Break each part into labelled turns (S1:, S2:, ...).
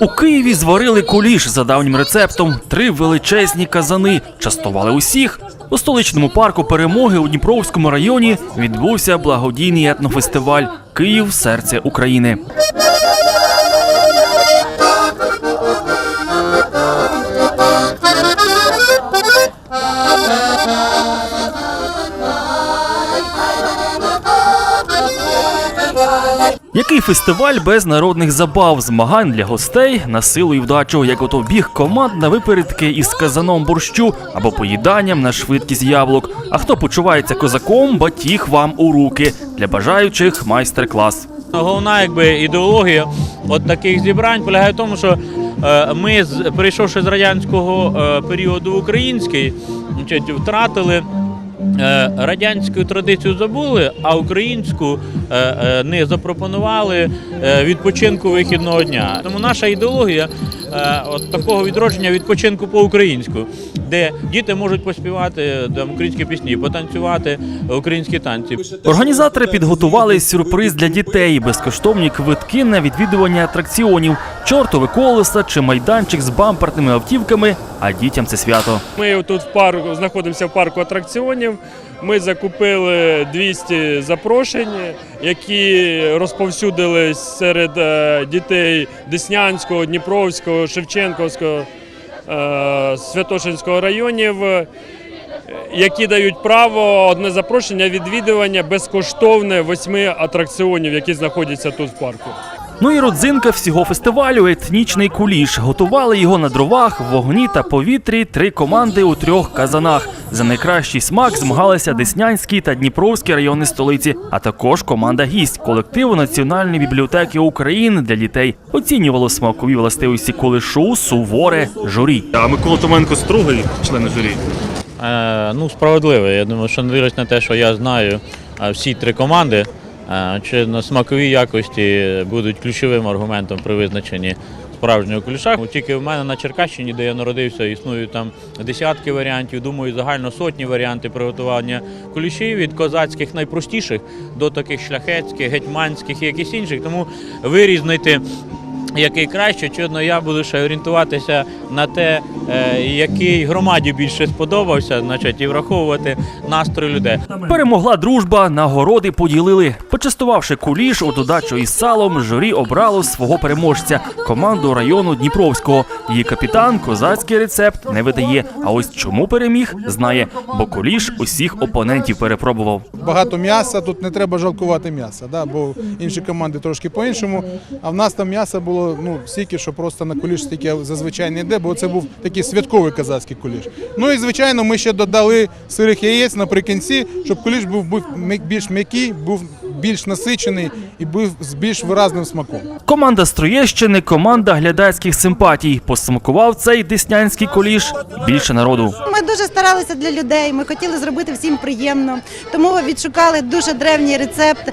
S1: У Києві зварили куліш за давнім рецептом. Три величезні казани частували усіх. У столичному парку перемоги у Дніпровському районі відбувся благодійний етнофестиваль Київ серце України. Який фестиваль без народних забав, змагань для гостей на силу і вдачу, як ото біг команд на випередки із казаном борщу або поїданням на швидкість яблук. А хто почувається козаком, батіг вам у руки. Для бажаючих майстер-клас.
S2: Головна якби ідеологія от таких зібрань полягає в тому, що е, ми, перейшовши з радянського е, періоду в український, втратили. Е, Радянську традицію забули, а українську е, е, не запропонували відпочинку вихідного дня. Тому наша ідеологія от такого відродження відпочинку по-українську, де діти можуть поспівати там, українські пісні, потанцювати українські танці.
S1: Організатори підготували сюрприз для дітей, безкоштовні квитки на відвідування атракціонів, чортове колеса чи майданчик з бамперними автівками. А дітям це свято.
S3: Ми тут в парку знаходимося в парку атракціонів. Ми закупили 200 запрошень, які розповсюдились серед е, дітей Деснянського, Дніпровського, Шевченківського, е, Святошинського районів, е, які дають право одне запрошення відвідування безкоштовне восьми атракціонів, які знаходяться тут в парку.
S1: Ну і родзинка всього фестивалю етнічний куліш. Готували його на дровах, вогні та повітрі три команди у трьох казанах. За найкращий смак змагалися Деснянський та Дніпровський райони столиці, а також команда гість колективу Національної бібліотеки України для дітей. Оцінювало смакові властивості кулешу суворе журі.
S4: А Микола Томенко строгий член журі.
S2: Е, ну, справедливо. Я думаю, що не дивлячись на те, що я знаю всі три команди, чи на смаковій якості будуть ключовим аргументом при визначенні справжнього куліша. Тільки в мене на Черкащині, де я народився, існують там десятки варіантів. Думаю, загально сотні варіантів приготування кулішів від козацьких найпростіших до таких шляхетських, гетьманських і якихось інших. Тому вирізнити який краще, очевидно, я буду ще орієнтуватися на те, е, який громаді більше сподобався, значить, і враховувати настрій людей.
S1: Перемогла дружба, нагороди поділили. Почастувавши куліш у додачу із салом, журі обрало свого переможця команду району Дніпровського. Її капітан козацький рецепт не видає. А ось чому переміг, знає, бо куліш усіх опонентів перепробував.
S5: багато м'яса, тут не треба жалкувати м'яса, да, бо інші команди трошки по-іншому. А в нас там м'яса було ну, стільки, що просто на куліш стільки зазвичай не йде, бо це був такий святковий казацький куліш. Ну і звичайно, ми ще додали сирих яєць наприкінці, щоб куліш був, більш м'який, був більш насичений і був з більш виразним смаком.
S1: Команда з Троєщини, команда глядацьких симпатій. Посмакував цей деснянський куліш більше народу.
S6: Ми дуже старалися для людей. Ми хотіли зробити всім приємно. Тому ми відшукали дуже древній рецепт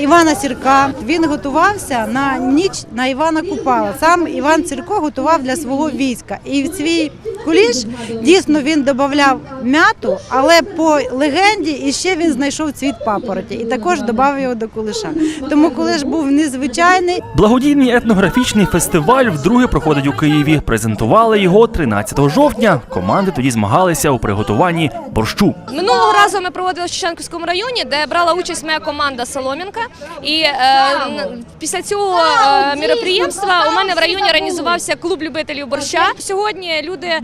S6: Івана Сірка. Він готувався на ніч на Івана Купала. Сам Іван Сірко готував для свого війська. І в свій куліш дійсно він додав м'яту, але по легенді іще він знайшов цвіт папороті і також додав його до кулиша. Тому кулиш був незвичайний.
S1: Благодійний етнографічний фестиваль вдруге проходить у Києві. Презентували його 13 жовтня. Команди тоді змагалися у приготуванні борщу.
S7: Минулого разу ми проводили в Шевченківському районі, де брала участь моя команда Соломінка. І е, після цього е, міроприємства у мене в районі організувався клуб любителів борща. Сьогодні люди е,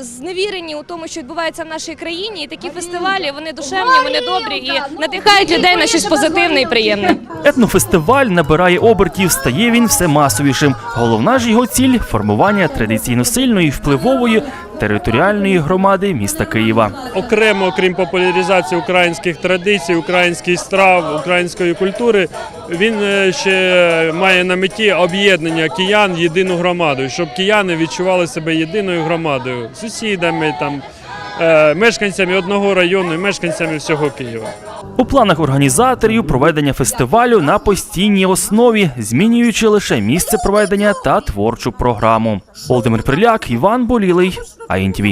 S7: зневірені у тому, що відбувається в нашій країні. І такі фестивалі вони душевні, вони добрі і надихають людей на щось позитивне і приємне.
S1: Етнофестиваль набирає обертів, стає він все масовішим. Головна ж його ціль формування традиційно сильної, впливової територіальної громади міста Києва.
S3: окремо, крім популяризації українських традицій, українських страв, української культури, він е, ще має на меті об'єднання киян єдину громаду, щоб кияни відчували себе єдиною громадою, сусідами, там, е, мешканцями одного району, мешканцями всього Києва.
S1: У планах організаторів проведення фестивалю на постійній основі, змінюючи лише місце проведення та творчу програму. Володимир Приляк, Іван Болілий, АІНТВ.